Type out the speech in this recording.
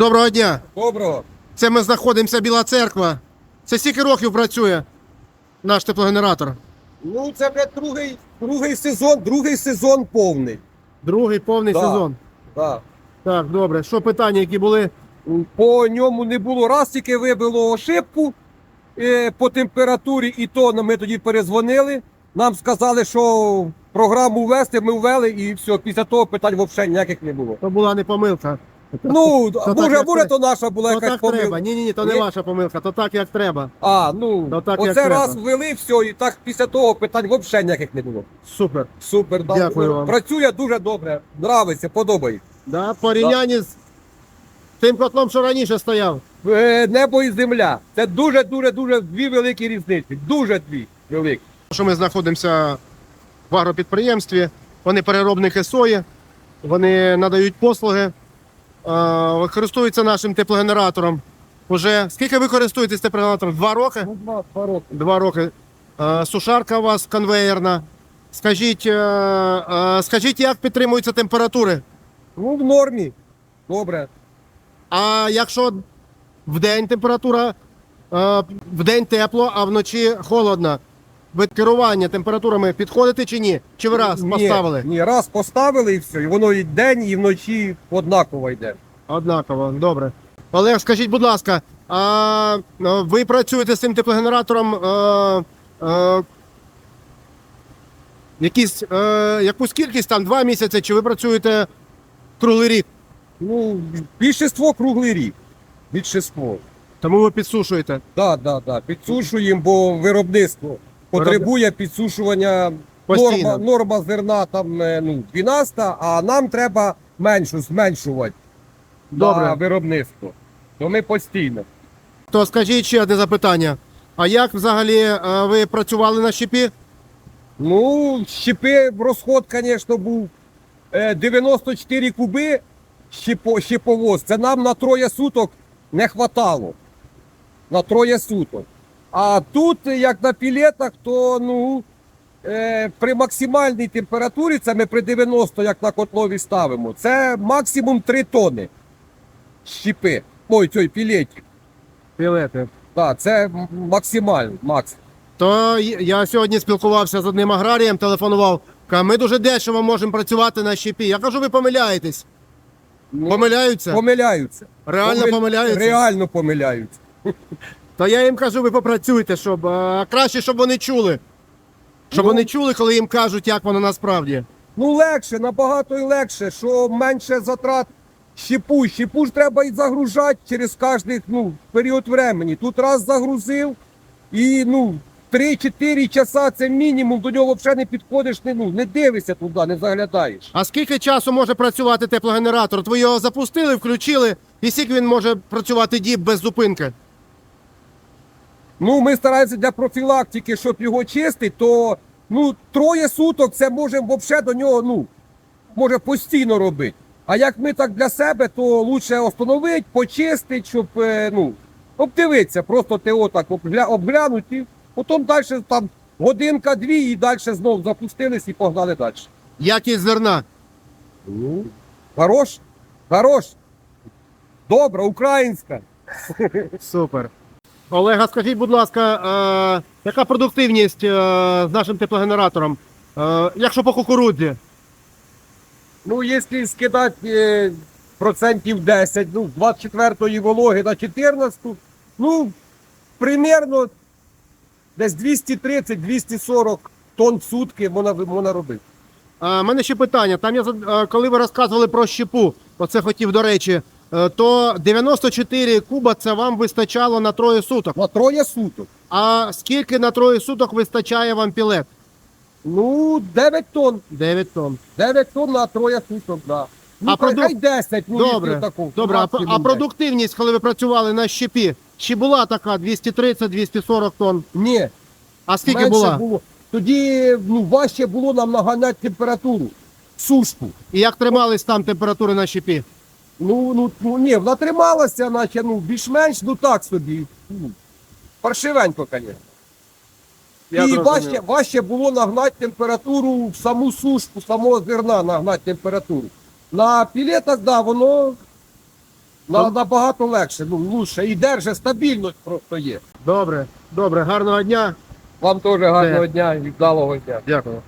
Доброго дня. Доброго. Це ми знаходимося Біла Церква. Це скільки років працює наш теплогенератор? Ну, це блядь, другий, другий сезон, другий сезон повний. Другий повний Да. сезон. Да. Так, добре. Що питання, які були? По ньому не було раз, тільки вибило ошибку е, по температурі, і то ми тоді перезвонили. Нам сказали, що програму ввести, ми ввели, і все. Після того питань взагалі ніяких не було. То була не помилка. Ну, так, може, як то наша була То якась так треба. Ні, ні, ні, то не Ні. ваша помилка, то так як треба. А, ну, То так, як оце треба. раз ввели, все, і так після того питань взагалі ніяких не було. Супер. Супер, да. Дякую вам. Працює дуже добре, нравиться, подобається. Да, в порівнянні з тим котлом, що раніше стояв. Е, Небо і земля. Це дуже, дуже, дуже дві великі різниці. Дуже дві великі. Що ми знаходимося в агропідприємстві, вони переробники сої, вони надають послуги, користуються нашим теплогенератором. Уже скільки ви користуєтесь теплогенератором? Два роки? Ну, два, два роки. Два роки. Е, Сушарка у вас конвеєрна. Скажіть, е, е, скажіть, як підтримуються температури? Ну, в нормі. Добре. А якщо в день температура, е, в день тепло, а вночі холодно, ви керування температурами підходите чи ні? Чи ви раз Ні, поставили? Ні, раз поставили і все. І воно і день, і вночі однаково йде. Однаково, добре. Олег, скажіть, будь ласка, а ви працюєте з цим теплогенератором е, е, якісь, е, якусь кількість там два місяці, чи ви працюєте круглий рік? Ну, більшіство круглий рік. Більшіство. Тому ви підсушуєте. Так, так, так. Підсушуємо, бо виробництво потребує підсушування. Постійно. Норма, норма зерна там е, ну, 12, а нам треба меншу зменшувати Добре. на виробництво. То ми постійно. То скажіть ще одне запитання. А як взагалі е, ви працювали на щепі? Ну, щепи розход, звісно, був е, 94 куби щепо, щеповоз. Це нам на троє суток не хватало. На троє суток. А тут, як на пілетах, то ну, е, при максимальній температурі, це ми при 90, як на котлові ставимо, це максимум 3 тони щепи. Ой, цей пілетів. Пілети. Так, це максимально, макс. То я сьогодні спілкувався з одним аграрієм, телефонував. Каже, ми дуже дешево можемо працювати на щепі. Я кажу, ви помиляєтесь. Ну, Помиляються? Помиляються. Реально Помиль- помиляються? Реально помиляються. То я їм кажу, ви попрацюйте, щоб а, краще, щоб вони чули. Щоб Ну. вони чули, коли їм кажуть, як воно насправді. Ну легше, набагато і легше, що менше затрат щепу. Щепу ж треба і загружати через кожний ну, період времени. Тут раз загрузив і ну, 3-4 часа це мінімум, до нього взагалі не підходиш, не, ну, не дивишся туди, не заглядаєш. А скільки часу може працювати теплогенератор? От Ви його запустили, включили, і скільки він може працювати діб без зупинки? Ну, ми стараємося для профілактики, щоб його чистити, то ну, троє суток це можемо взагалі до нього, ну, може постійно робити. А як ми так для себе, то краще остановити, почистити, щоб е, ну, обдивитися, просто ти отак обгля, обглянуть і потім далі там годинка-дві і далі знову запустились і погнали далі. Якість зерна. Ну, хорош, хорош. Добра, українська. Супер. Олега, скажіть, будь ласка, е, яка продуктивність е, з нашим теплогенератором? Е, якщо по кукурудзі? Ну, якщо скидати е, процентів 10, ну, з 24-ї вологи на 14, ну, примерно десь 230-240 тонн в сутки можна, можна робити. У мене ще питання. Там я е, коли ви розказували про щепу, оце хотів до речі, е, то 94 куба це вам вистачало на троє суток. На троє суток. А скільки на троє суток вистачає вам пілет? Ну, 9 тонн. 9 тонн. 9 тонн на троє суток, да. Ну, А хай- продук- 10, ну, Добре, таку, добре. А, а продуктивність, коли ви працювали на щепі, чи була така 230-240 тонн? Ні, А скільки менше була? було. Тоді ну, важче було нам наганяти температуру, сушку. І як тримались там температури на щепі? Ну, ну, ну ні, вона трималася, наче ну, більш-менш, ну так собі. Ну, паршивенько, звісно. Я І важче, важче було нагнати температуру в саму сушку, самого зерна нагнати температуру. На пілетах, да, воно На, набагато легше, ну лучше. І держи, стабільність просто є. Добре, добре, гарного дня. Вам теж гарного дня і вдалого дня. Дякую.